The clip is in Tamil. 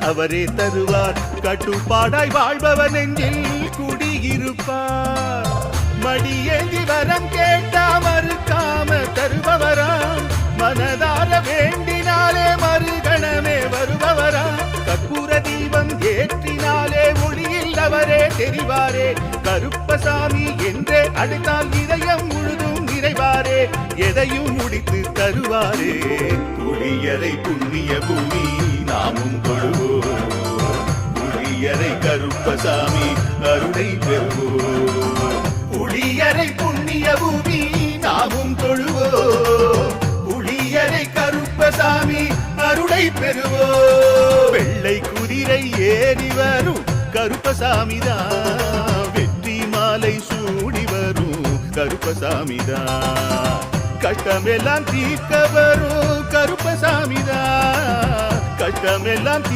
அவரே தருவார். கட்டுப்பாடாய் வாழ்பவன் நெஞ்சில் குடியிருப்பார். மடியேந்தி வரம் கேட்டா மறுக்காம தருபவராம். மனதார வேண்டினாலே மறுகணமே வருபவரா கற்பூர தீபம் ஏற்றினாலே ஒளியில் அவரே தெரிவாரே. கருப்பசாமி என்றே அடுத்தால் இதயம் முழுதும் நிறைவாரே. எதையும் முடித்து தருவாரே. புளியரை புண்ணிய கருப்பசாமி அருளை பெறுவோம். புளியரை புண்ணிய பூமி நாமும் தொழுவோம். புளியரை கருப்பசாமி அருளை பெறுவோம். வெள்ளை குதிரை ஏறி வரும் கருப்பசாமிதான் வெற்றி மாலை சூடி வரும் கருப்பசாமிதான் கட்டமெல்லாம் தீர்க்க வரும் கருப்பசாமிதான் கட்டமெல்லாம் தீ-